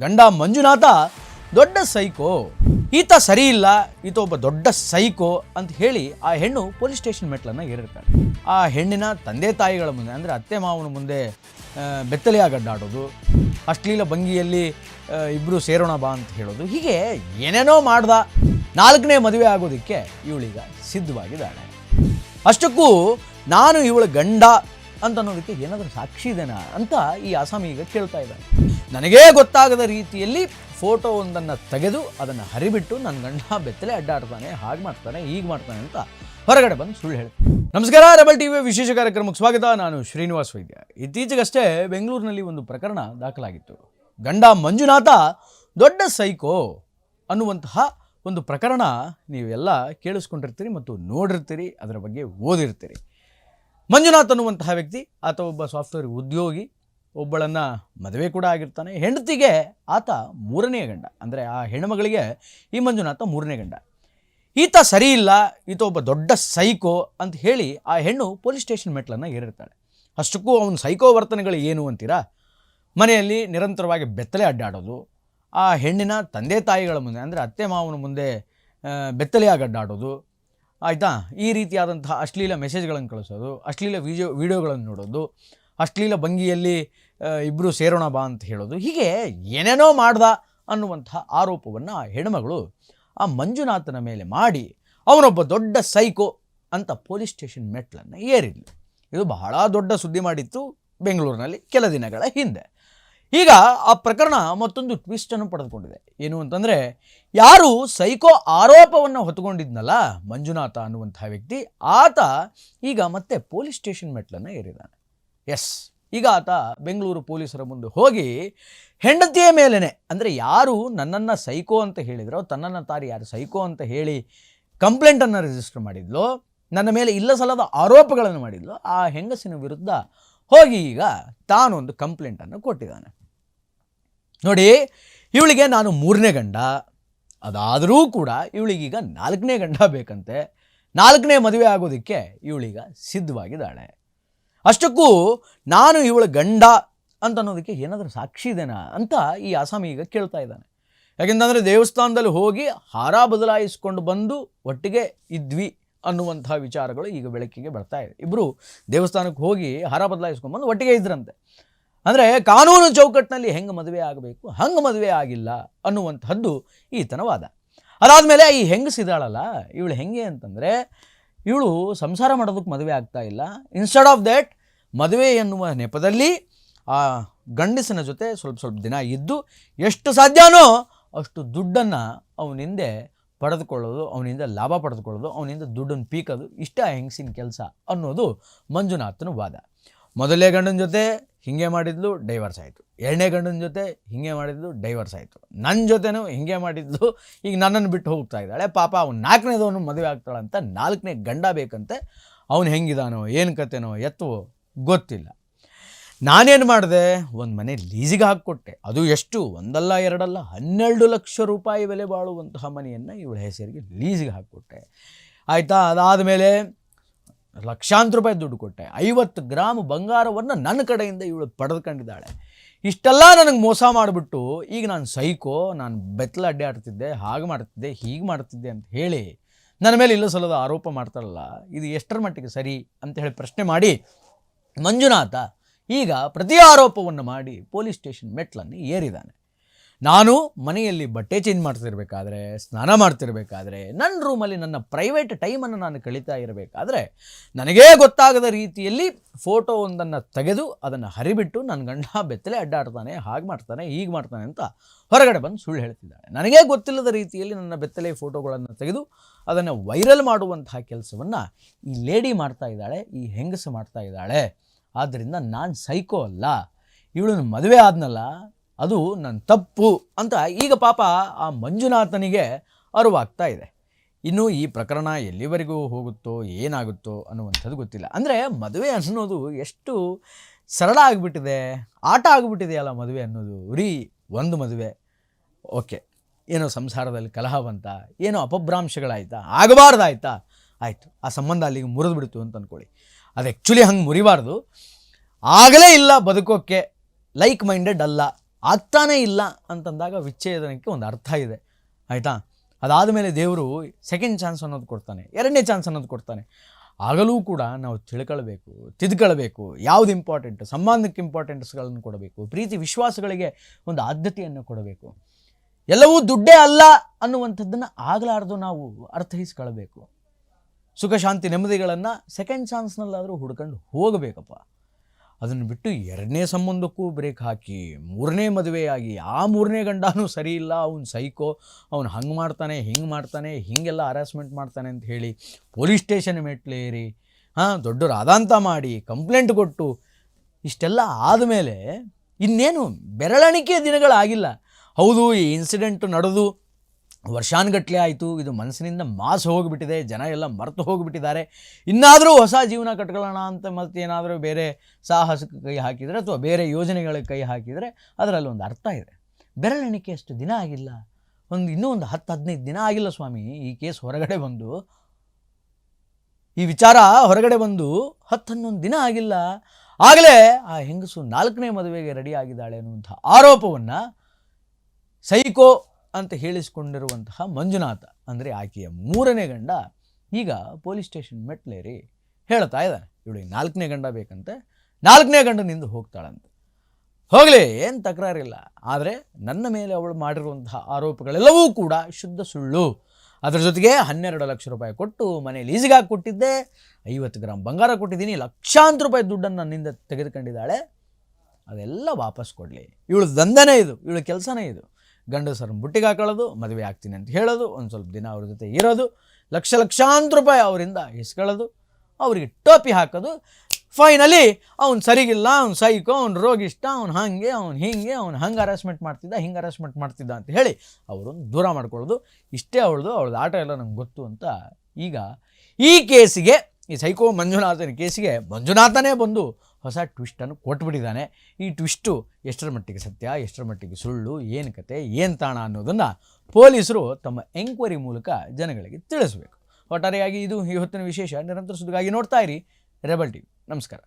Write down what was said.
ಗಂಡ ಮಂಜುನಾಥ, ದೊಡ್ಡ ಸೈಕೋ. ಈತ ಸರಿ ಇಲ್ಲ ಈತ ಒಬ್ಬ ದೊಡ್ಡ ಸೈಕೋ ಅಂತ ಹೇಳಿ ಆ ಹೆಣ್ಣು ಪೊಲೀಸ್ ಸ್ಟೇಷನ್ ಮೆಟ್ಲನ್ನು ಏರಿರ್ತಾರೆ ಆ ಹೆಣ್ಣಿನ ತಂದೆ ತಾಯಿಗಳ ಮುಂದೆ, ಅಂದರೆ ಅತ್ತೆ ಮಾವನ ಮುಂದೆ ಬೆತ್ತಲೆಯ ಬೆತ್ತಲೆಯಾಗಿ ಅಡ್ಡಾಡೋದು ಅಶ್ಲೀಲ ಭಂಗಿಯಲ್ಲಿ ಇಬ್ಬರು ಸೇರೋಣ ಬಾ ಅಂತ ಹೇಳೋದು. ಹೀಗೆ ಏನೇನೋ ಮಾಡ್ದ. ನಾಲ್ಕನೇ ಮದುವೆ ಆಗೋದಕ್ಕೆ ಇವಳೀಗ ಸಿದ್ಧವಾಗಿದ್ದಾಳೆ. ಅಷ್ಟಕ್ಕೂ ನಾನು ಇವಳ ಗಂಡ ಅಂತ ಅನ್ನೋದಕ್ಕೆ ಏನಾದರೂ ಸಾಕ್ಷಿ ಇದೆನಾ ಅಂತ ಈ ಆಸಾಮಿ ಈಗ ಕೇಳ್ತಾ ಇದ್ದಾನೆ ನನಗೇ ಗೊತ್ತಾಗದ ರೀತಿಯಲ್ಲಿ ಫೋಟೋ ಒಂದನ್ನು ತೆಗೆದು ಅದನ್ನು ಹರಿಬಿಟ್ಟು ನನ್ನ ಗಂಡ ಬೆತ್ತಲೆ ಅಡ್ಡಾಡ್ತಾನೆ, ಹಾಗೆ ಮಾಡ್ತಾನೆ, ಹೀಗೆ ಮಾಡ್ತಾನೆ ಅಂತ ಹೊರಗಡೆ ಬಂದು ಸುಳ್ಳು ಹೇಳಿ ನಮಸ್ಕಾರ, ರೆಬಲ್ ಟಿವಿ ವಿಶೇಷ ಕಾರ್ಯಕ್ರಮಕ್ಕೆ ಸ್ವಾಗತ. ನಾನು ಶ್ರೀನಿವಾಸ್ ವೈದ್ಯ. ಇತ್ತೀಚೆಗಷ್ಟೇ ಬೆಂಗಳೂರಿನಲ್ಲಿ ಒಂದು ಪ್ರಕರಣ ದಾಖಲಾಗಿತ್ತು. ಗಂಡ ಮಂಜುನಾಥ ದೊಡ್ಡ ಸೈಕೋ ಅನ್ನುವಂತಹ ಒಂದು ಪ್ರಕರಣ ನೀವೆಲ್ಲ ಕೇಳಿಸ್ಕೊಂಡಿರ್ತೀರಿ ಮತ್ತು ನೋಡಿರ್ತೀರಿ, ಅದರ ಬಗ್ಗೆ ಓದಿರ್ತೀರಿ. ಮಂಜುನಾಥ್ ಅನ್ನುವಂತಹ ವ್ಯಕ್ತಿ, ಆತ ಒಬ್ಬ ಸಾಫ್ಟ್ವೇರ್ ಉದ್ಯೋಗಿ ಒಬ್ಬಳನ್ನು ಮದುವೆ ಕೂಡ ಆಗಿರ್ತಾನೆ. ಹೆಂಡತಿಗೆ ಆತ ಮೂರನೇ ಗಂಡ. ಅಂದರೆ ಆ ಹೆಣ್ಣುಮಗಳಿಗೆ ಈ ಮಂಜುನಾಥ ಮೂರನೇ ಗಂಡ. ಈತ ಸರಿ ಇಲ್ಲ, ಈತ ಒಬ್ಬ ದೊಡ್ಡ ಸೈಕೋ ಅಂತ ಹೇಳಿ ಆ ಹೆಣ್ಣು ಪೊಲೀಸ್ ಸ್ಟೇಷನ್ ಮೆಟ್ಲನ್ನು ಏರಿರ್ತಾಳೆ. ಅಷ್ಟಕ್ಕೂ ಅವನ ಸೈಕೋ ವರ್ತನೆಗಳು ಏನು ಅಂತೀರಾ? ಮನೆಯಲ್ಲಿ ನಿರಂತರವಾಗಿ ಬೆತ್ತಲೆ ಅಡ್ಡಾಡೋದು. ಆ ಹೆಣ್ಣಿನ ತಂದೆ ತಾಯಿಗಳ ಮುಂದೆ, ಅಂದರೆ ಅತ್ತೆ ಮಾವನ ಮುಂದೆ ಬೆತ್ತಲೆಯಾಗಿ ಅಡ್ಡಾಡೋದು. ಆಯಿತಾ? ಈ ರೀತಿಯಾದಂತಹ ಅಶ್ಲೀಲ ಮೆಸೇಜ್ಗಳನ್ನು ಕಳಿಸೋದು, ಅಶ್ಲೀಲ ವಿಡಿಯೋ ವಿಡಿಯೋಗಳನ್ನು ನೋಡೋದು. ಅಶ್ಲೀಲ ಭಂಗಿಯಲ್ಲಿ ಇಬ್ಬರು ಸೇರೋಣ ಬಾ ಅಂತ ಹೇಳೋದು. ಹೀಗೆ ಏನೇನೋ ಮಾಡ್ದ ಅನ್ನುವಂಥ ಆರೋಪವನ್ನು ಆ ಹೆಣ್ಮಗಳು ಆ ಮಂಜುನಾಥನ ಮೇಲೆ ಮಾಡಿ ಅವನೊಬ್ಬ ದೊಡ್ಡ ಸೈಕೋ ಅಂತ ಪೊಲೀಸ್ ಸ್ಟೇಷನ್ ಮೆಟ್ಲನ್ನು ಏರಿದ್ಲು. ಇದು ಬಹಳ ದೊಡ್ಡ ಸುದ್ದಿ ಮಾಡಿತ್ತು ಬೆಂಗಳೂರಿನಲ್ಲಿ ಕೆಲ ದಿನಗಳ ಹಿಂದೆ. ಈಗ ಆ ಪ್ರಕರಣ ಮತ್ತೊಂದು ಟ್ವಿಸ್ಟನ್ನು ಪಡೆದುಕೊಂಡಿದೆ. ಏನು ಅಂತಂದರೆ, ಯಾರು ಸೈಕೋ ಆರೋಪವನ್ನು ಹೊತ್ತುಕೊಂಡಿದ್ನಲ್ಲ ಮಂಜುನಾಥ ಅನ್ನುವಂಥ ವ್ಯಕ್ತಿ, ಆತ ಈಗ ಮತ್ತೆ ಪೊಲೀಸ್ ಸ್ಟೇಷನ್ ಮೆಟ್ಲನ್ನು ಏರಿದ್ದಾನೆ ಎಸ್ ಈಗ ಆತ ಬೆಂಗಳೂರು ಪೊಲೀಸರ ಮುಂದೆ ಹೋಗಿ ಹೆಂಡತಿಯ ಮೇಲೇ ಅಂದರೆ ಯಾರು ನನ್ನನ್ನು ಸೈಕೋ ಅಂತ ಹೇಳಿದ್ರೋ, ತನ್ನನ್ನು ತಾರಿ ಯಾರು ಸೈಕೋ ಅಂತ ಹೇಳಿ ಕಂಪ್ಲೇಂಟನ್ನು ರಿಜಿಸ್ಟರ್ ಮಾಡಿದ್ಲೋ, ನನ್ನ ಮೇಲೆ ಇಲ್ಲ ಸಲದ ಆರೋಪಗಳನ್ನು ಮಾಡಿದ್ಲು, ಆ ಹೆಂಗಸಿನ ವಿರುದ್ಧ ಹೋಗಿ ಈಗ ತಾನೊಂದು ಕಂಪ್ಲೇಂಟನ್ನು ಕೊಟ್ಟಿದ್ದಾನೆ. ನೋಡಿ, ಇವಳಿಗೆ ನಾನು ಮೂರನೇ ಗಂಡ, ಅದಾದರೂ ಕೂಡ ಇವಳಿಗೀಗ ನಾಲ್ಕನೇ ಗಂಡ ಬೇಕಂತೆ. ನಾಲ್ಕನೇ ಮದುವೆ ಆಗೋದಕ್ಕೆ ಇವಳೀಗ ಸಿದ್ಧವಾಗಿದ್ದಾಳೆ. ಅಷ್ಟಕ್ಕೂ ನಾನು ಇವಳ ಗಂಡ ಅಂತ ಅನ್ನೋದಕ್ಕೆ ಏನಾದರೂ ಸಾಕ್ಷಿ ಇದೆನಾ ಅಂತ ಈ ಆಸಾಮಿ ಈಗ ಕೇಳ್ತಾ ಇದ್ದಾನೆ. ಯಾಕೆಂತಂದರೆ ದೇವಸ್ಥಾನದಲ್ಲಿ ಹೋಗಿ ಹಾರ ಬದಲಾಯಿಸ್ಕೊಂಡು ಬಂದು ಒಟ್ಟಿಗೆ ಇದ್ವಿ ಅನ್ನುವಂಥ ವಿಚಾರಗಳು ಈಗ ಬೆಳಕಿಗೆ ಬರ್ತಾ ಇದೆ. ಇಬ್ಬರು ದೇವಸ್ಥಾನಕ್ಕೆ ಹೋಗಿ ಹಾರ ಬದಲಾಯಿಸ್ಕೊಂಡು ಬಂದು ಒಟ್ಟಿಗೆ ಇದ್ರಂತೆ. ಅಂದರೆ ಕಾನೂನು ಚೌಕಟ್ಟಿನಲ್ಲಿ ಹೆಂಗೆ ಮದುವೆ ಆಗಬೇಕು, ಹಂಗೆ ಮದುವೆ ಆಗಿಲ್ಲ ಅನ್ನುವಂಥದ್ದು ಈತನ ವಾದ. ಅದಾದಮೇಲೆ ಈ ಹೆಂಗಸಿದಾಳಲ್ಲ, ಇವಳು ಹೆಂಗೆ ಅಂತಂದರೆ ಇವಳು ಸಂಸಾರ ಮಾಡೋದಕ್ಕೆ ಮದುವೆ ಆಗ್ತಾ ಇಲ್ಲ. ಇನ್ಸ್ಟೆಡ್ ಆಫ್ ದ್ಯಾಟ್ ಮದುವೆ ಎನ್ನುವ ನೆಪದಲ್ಲಿ ಆ ಗಂಡಸಿನ ಜೊತೆ ಸ್ವಲ್ಪ ಸ್ವಲ್ಪ ದಿನ ಇದ್ದು ಎಷ್ಟು ಸಾಧ್ಯನೋ ಅಷ್ಟು ದುಡ್ಡನ್ನು ಅವನಿಂದೆ ಪಡೆದುಕೊಳ್ಳೋದು, ಅವನಿಂದ ಲಾಭ ಪಡೆದುಕೊಳ್ಳೋದು, ಅವನಿಂದ ದುಡ್ಡನ್ನು ಪೀಕೋದು ಇಷ್ಟ ಹೆಂಗಸಿನ ಕೆಲಸ ಅನ್ನೋದು ಮಂಜುನಾಥನ ವಾದ. ಮೊದಲನೇ ಗಂಡನ ಜೊತೆ ಹಿಂಗೆ ಮಾಡಿದ್ಲು ಡೈವರ್ಸ್ ಆಯಿತು. ಎರಡನೇ ಗಂಡನ ಜೊತೆ ಹಿಂಗೆ ಮಾಡಿದ್ಲು ಡೈವರ್ಸ್ ಆಯಿತು. ನನ್ನ ಜೊತೆನೂ ಹಿಂಗೆ ಮಾಡಿದ್ಲು ಈಗ ನನ್ನನ್ನು ಬಿಟ್ಟು ಹೋಗ್ತಾ ಇದ್ದಾಳೆ. ಪಾಪ ಅವ್ನು ನಾಲ್ಕನೇದವನು ಮದುವೆ ಆಗ್ತಾಳಂತ ನಾಲ್ಕನೇ ಗಂಡ ಬೇಕಂತೆ. ಅವನು ಹೆಂಗಿದಾನೋ, ಏನು ಕತೆನೋ ಎತ್ತವೋ ಗೊತ್ತಿಲ್ಲ. ನಾನೇನು ಮಾಡಿದೆ? ಒಂದು ಮನೆ ಲೀಸಿಗೆ ಹಾಕಿಕೊಟ್ಟೆ. ಅದು ಎಷ್ಟು? ಒಂದಲ್ಲ, ಎರಡಲ್ಲ, ಹನ್ನೆರಡು ಲಕ್ಷ ರೂಪಾಯಿ ಬೆಲೆ ಬಾಳುವಂತಹ ಮನೆಯನ್ನು ಇವಳ ಹೆಸರಿಗೆ ಲೀಸಿಗೆ ಹಾಕಿಕೊಟ್ಟೆ. ಆಯಿತಾ? ಅದಾದಮೇಲೆ ಲಕ್ಷಾಂತರ ರೂಪಾಯಿ ದುಡ್ಡು ಕೊಟ್ಟೆ. ಐವತ್ತು ಗ್ರಾಮ್ ಬಂಗಾರವನ್ನು ನನ್ನ ಕಡೆಯಿಂದ ಇವಳು ಪಡೆದುಕೊಂಡಿದ್ದಾಳೆ. ಇಷ್ಟೆಲ್ಲ ನನಗೆ ಮೋಸ ಮಾಡಿಬಿಟ್ಟು ಈಗ ನಾನು ಸೈಕೋ, ನಾನು ಬೆತ್ತಲ ಅಡ್ಡಾಡ್ತಿದ್ದೆ ಹಾಗೆ ಮಾಡ್ತಿದ್ದೆ, ಹೀಗೆ ಮಾಡ್ತಿದ್ದೆ ಅಂತ ಹೇಳಿ ನನ್ನ ಮೇಲೆ ಇಲ್ಲ ಸಲ್ಲದ ಆರೋಪ ಮಾಡ್ತಾರಲ್ಲ ಇದು ಎಷ್ಟರ ಮಟ್ಟಿಗೆ ಸರಿ ಅಂತ ಹೇಳಿ ಪ್ರಶ್ನೆ ಮಾಡಿ, ಮಂಜುನಾಥ ಈಗ ಪ್ರತಿ ಆರೋಪವನ್ನು ಮಾಡಿ ಪೊಲೀಸ್ ಸ್ಟೇಷನ್ ಮೆಟ್ಲನ್ನು ಏರಿದ್ದಾನೆ ನಾನು ಮನೆಯಲ್ಲಿ ಬಟ್ಟೆ ಚೇಂಜ್ ಮಾಡ್ತಿರ್ಬೇಕಾದ್ರೆ, ಸ್ನಾನ ಮಾಡ್ತಿರ್ಬೇಕಾದ್ರೆ, ನನ್ನ ರೂಮಲ್ಲಿ ನನ್ನ ಪ್ರೈವೇಟ್ ಟೈಮನ್ನು ನಾನು ಕಳೀತಾ ಇರಬೇಕಾದ್ರೆ, ನನಗೇ ಗೊತ್ತಾಗದ ರೀತಿಯಲ್ಲಿ ಫೋಟೋ ಒಂದನ್ನು ತೆಗೆದು ಅದನ್ನು ಹರಿಬಿಟ್ಟು ನನ್ನ ಗಂಡ ಬೆತ್ತಲೆ ಅಡ್ಡಾಡ್ತಾನೆ, ಹಾಗೆ ಮಾಡ್ತಾನೆ, ಹೀಗೆ ಮಾಡ್ತಾನೆ ಅಂತ ಹೊರಗಡೆ ಬಂದು ಸುಳ್ಳು ಹೇಳ್ತಿದ್ದಾಳೆ. ನನಗೇ ಗೊತ್ತಿಲ್ಲದ ರೀತಿಯಲ್ಲಿ ನನ್ನ ಬೆತ್ತಲೆ ಫೋಟೋಗಳನ್ನು ತೆಗೆದು ಅದನ್ನು ವೈರಲ್ ಮಾಡುವಂತಹ ಕೆಲಸವನ್ನು ಈ ಲೇಡಿ ಮಾಡ್ತಾ ಇದ್ದಾಳೆ, ಈ ಹೆಂಗಸು ಮಾಡ್ತಾ ಇದ್ದಾಳೆ. ಆದ್ದರಿಂದ ನಾನು ಸೈಕೋ ಅಲ್ಲ. ಇವಳನ್ನು ಮದುವೆ ಆದ್ನಲ್ಲ ಅದು ನನ್ನ ತಪ್ಪು ಅಂತ ಈಗ ಪಾಪ ಆ ಮಂಜುನಾಥನಿಗೆ ಅರಿವಾಗ್ತಾ ಇದೆ. ಇನ್ನು ಈ ಪ್ರಕರಣ ಎಲ್ಲಿವರೆಗೂ ಹೋಗುತ್ತೋ, ಏನಾಗುತ್ತೋ ಅನ್ನುವಂಥದ್ದು ಗೊತ್ತಿಲ್ಲ. ಅಂದರೆ ಮದುವೆ ಅನ್ನೋದು ಎಷ್ಟು ಸರಳ ಆಗಿಬಿಟ್ಟಿದೆ, ಆಟ ಆಗಿಬಿಟ್ಟಿದೆಯಲ್ಲ ಮದುವೆ ಅನ್ನೋದು. ರೀ, ಒಂದು ಮದುವೆ. ಓಕೆ, ಏನೋ ಸಂಸಾರದಲ್ಲಿ ಕಲಹ ಬಂತ, ಏನೋ ಅಪಭ್ರಾಂಶಗಳಾಯ್ತಾ, ಆಗಬಾರ್ದಾಯ್ತಾ, ಆಯಿತು, ಆ ಸಂಬಂಧ ಅಲ್ಲಿಗೆ ಮುರಿದು ಬಿಡ್ತು ಅಂತ ಅಂದ್ಕೊಳ್ಳಿ ಅದು ಆ್ಯಕ್ಚುಲಿ ಹಂಗೆ ಮುರಿಬಾರ್ದು. ಆಗಲೇ ಇಲ್ಲ ಬದುಕೋಕ್ಕೆ ಲೈಕ್ ಮೈಂಡೆಡ್ ಅಲ್ಲ. ಆಗ್ತಾನೇ ಇಲ್ಲ ಅಂತಂದಾಗ ವಿಚ್ಛೇದನಕ್ಕೆ ಒಂದು ಅರ್ಥ ಇದೆ. ಆಯಿತಾ? ಅದಾದ ಮೇಲೆ ದೇವರು ಸೆಕೆಂಡ್ ಚಾನ್ಸ್ ಅನ್ನೋದು ಕೊಡ್ತಾನೆ, ಎರಡನೇ ಚಾನ್ಸ್ ಅನ್ನೋದು ಕೊಡ್ತಾನೆ. ಆಗಲೂ ಕೂಡ ನಾವು ತಿಳ್ಕೊಳ್ಬೇಕು, ತಿದ್ಕೊಳ್ಬೇಕು, ಯಾವುದು ಇಂಪಾರ್ಟೆಂಟ್ ಸಂಬಂಧಕ್ಕೆ ಇಂಪಾರ್ಟೆಂಟ್ಸ್ಗಳನ್ನು ಕೊಡಬೇಕು, ಪ್ರೀತಿ, ವಿಶ್ವಾಸಗಳಿಗೆ ಒಂದು ಆದ್ಯತೆಯನ್ನು ಕೊಡಬೇಕು. ಎಲ್ಲವೂ ದುಡ್ಡೇ ಅಲ್ಲ ಅನ್ನುವಂಥದ್ದನ್ನು ಆಗಲಾರ್ದು ನಾವು ಅರ್ಥೈಸ್ಕೊಳ್ಬೇಕು. ಸುಖ, ಶಾಂತಿ, ನೆಮ್ಮದಿಗಳನ್ನು ಸೆಕೆಂಡ್ ಚಾನ್ಸ್ನಲ್ಲಾದರೂ ಹುಡ್ಕೊಂಡು ಹೋಗಬೇಕಪ್ಪ. ಅದನ್ನು ಬಿಟ್ಟು ಎರಡನೇ ಸಂಬಂಧಕ್ಕೂ ಬ್ರೇಕ್ ಹಾಕಿ ಮೂರನೇ ಮದುವೆಯಾಗಿ ಆ ಮೂರನೇ ಗಂಡನೂ ಸರಿ ಇಲ್ಲ, ಅವ್ನು ಸೈಕೋ, ಅವ್ನು ಹಂಗೆ ಮಾಡ್ತಾನೆ, ಹಿಂಗೆ ಮಾಡ್ತಾನೆ, ಹೀಗೆಲ್ಲ ಹರಾಸ್ಮೆಂಟ್ ಮಾಡ್ತಾನೆ ಅಂತ ಹೇಳಿ ಪೊಲೀಸ್ ಸ್ಟೇಷನ್ ಮೆಟ್ಲೇರಿ ಹಾಂ ದೊಡ್ಡ ರಾದಾಂತ ಮಾಡಿ ಕಂಪ್ಲೇಂಟ್ ಕೊಟ್ಟು ಇಷ್ಟೆಲ್ಲ ಆದಮೇಲೆ ಇನ್ನೇನು ಬೆರಳಣಿಕೆ ದಿನಗಳಾಗಿಲ್ಲ. ಹೌದು, ಈ ಇನ್ಸಿಡೆಂಟ್ ನಡೆದು ವರ್ಷಾನುಗಟ್ಟಲೆ ಆಯಿತು, ಇದು ಮನಸ್ಸಿನಿಂದ ಮಾಸು ಹೋಗಿಬಿಟ್ಟಿದೆ, ಜನ ಎಲ್ಲ ಮರೆತು ಹೋಗಿಬಿಟ್ಟಿದ್ದಾರೆ. ಇನ್ನಾದರೂ ಹೊಸ ಜೀವನ ಕಟ್ಕೊಳ್ಳೋಣ ಅಂತ ಮತ್ತೆ ಏನಾದರೂ ಬೇರೆ ಸಾಹಸಕ್ಕೆ ಕೈ ಹಾಕಿದರೆ ಅಥವಾ ಬೇರೆ ಯೋಜನೆಗಳಿಗೆ ಕೈ ಹಾಕಿದರೆ ಅದರಲ್ಲಿ ಒಂದು ಅರ್ಥ ಇದೆ. ಬೆರಳೆಣಿಕೆ ಅಷ್ಟು ದಿನ ಆಗಿಲ್ಲ? ಒಂದು ಇನ್ನೂ ಒಂದು ಹತ್ತು, ಹದಿನೈದು ದಿನ ಆಗಿಲ್ಲ ಸ್ವಾಮಿ, ಈ ಕೇಸ್ ಹೊರಗಡೆ ಬಂದು. ಈ ವಿಚಾರ ಹೊರಗಡೆ ಬಂದು ಹತ್ತು, ಹನ್ನೊಂದು ದಿನ ಆಗಿಲ್ಲ. ಆಗಲೇ ಆ ಹೆಂಗಸು ನಾಲ್ಕನೇ ಮದುವೆಗೆ ರೆಡಿ ಆಗಿದ್ದಾಳೆ ಅನ್ನುವಂಥ ಆರೋಪವನ್ನು ಸೈಕೋ ಅಂತ ಹೇಳಿಸಿಕೊಂಡಿರುವಂತಹ ಮಂಜುನಾಥ ಅಂದರೆ ಆಕೆಯ ಮೂರನೇ ಗಂಡ, ಈಗ ಪೊಲೀಸ್ ಸ್ಟೇಷನ್ ಮೆಟ್ಲೇರಿ ಹೇಳ್ತಾ ಇದ್ದಾನೆ. ಇವಳಿಗೆ ನಾಲ್ಕನೇ ಗಂಡ ಬೇಕಂತೆ. ನಾಲ್ಕನೇ ಗಂಡನಿಂದ ಹೋಗ್ತಾಳಂತೆ. ಹೋಗಲಿ, ಏನು ತಕರಾರಿಲ್ಲ. ಆದರೆ ನನ್ನ ಮೇಲೆ ಅವಳು ಮಾಡಿರುವಂತಹ ಆರೋಪಗಳೆಲ್ಲವೂ ಕೂಡ ಶುದ್ಧ ಸುಳ್ಳು. ಅದರ ಜೊತೆಗೆ ಹನ್ನೆರಡು ಲಕ್ಷ ರೂಪಾಯಿ ಕೊಟ್ಟು ಮನೆ ಹಾಕಿ ಕೊಟ್ಟಿದ್ದೆ ಐವತ್ತು ಗ್ರಾಮ್ ಬಂಗಾರ ಕೊಟ್ಟಿದ್ದೀನಿ. ಲಕ್ಷಾಂತರ ರೂಪಾಯಿ ದುಡ್ಡನ್ನು ನನ್ನಿಂದ ತೆಗೆದುಕೊಂಡಿದ್ದಾಳೆ. ಅದೆಲ್ಲ ವಾಪಸ್ ಕೊಡಲಿ. ಇವಳು ದಂಧನೇ ಇದು. ಇವಳು ಕೆಲಸನೇ ಇದು. ಗಂಡಸರನ್ನ ಬುಟ್ಟಿಗೆ ಹಾಕೊಳ್ಳೋದು, ಮದುವೆ ಆಗ್ತೀನಿ ಅಂತ ಹೇಳೋದು, ಒಂದು ಸ್ವಲ್ಪ ದಿನ ಅವ್ರ ಜೊತೆ ಇರೋದು, ಲಕ್ಷ ಲಕ್ಷಾಂತರ ರೂಪಾಯಿ ಅವರಿಂದ ಇಸ್ಕೊಳ್ಳೋದು, ಅವರಿಗೆ ಟೋಪಿ ಹಾಕೋದು. ಫೈನಲಿ ಅವ್ನು ಸರಿಗಿಲ್ಲ, ಅವ್ನು ಸೈಕೋ, ಅವ್ನು ರೋಗಿಷ್ಟ ಅವ್ನು ಹಾಗೆ, ಅವ್ನು ಹೀಗೆ, ಅವ್ನು ಹಂಗೆ ಹರಾಸ್ಮೆಂಟ್ ಮಾಡ್ತಿದ್ದ, ಹಿಂಗೆ ಹರಾಸ್ಮೆಂಟ್ ಮಾಡ್ತಿದ್ದ ಅಂತ ಹೇಳಿ ಅವರನ್ನು ದೂರ ಮಾಡ್ಕೊಳ್ಳೋದು. ಇಷ್ಟೇ ಅವಳದು ಅವಳದು ಆಟ ಎಲ್ಲ ನಂಗೆ ಗೊತ್ತು ಅಂತ ಈಗ ಈ ಕೇಸಿಗೆ, ಈ ಸೈಕೋ ಮಂಜುನಾಥನ ಕೇಸಿಗೆ ಮಂಜುನಾಥನೇ ಬಂದು ಹೊಸ ಟ್ವಿಸ್ಟನ್ನು ಕೊಟ್ಬಿಟ್ಟಿದ್ದಾನೆ. ಈ ಟ್ವಿಸ್ಟು ಎಷ್ಟರ ಮಟ್ಟಿಗೆ ಸತ್ಯ, ಎಷ್ಟರ ಮಟ್ಟಿಗೆ ಸುಳ್ಳು, ಏನು ಕತೆ, ಏನು ತಾಣ ಅನ್ನೋದನ್ನು ಪೊಲೀಸರು ತಮ್ಮ ಎಂಕ್ವೈರಿ ಮೂಲಕ ಜನಗಳಿಗೆ ತಿಳಿಸಬೇಕು. ಒಟ್ಟಾರೆಯಾಗಿ ಇದು ಇವತ್ತಿನ ವಿಶೇಷ, ನಿರಂತರ ಸುದ್ದಿಗಾಗಿ ನೋಡ್ತಾ ಇರಿ ರೆಬಲ್ ಟಿವಿ. ನಮಸ್ಕಾರ.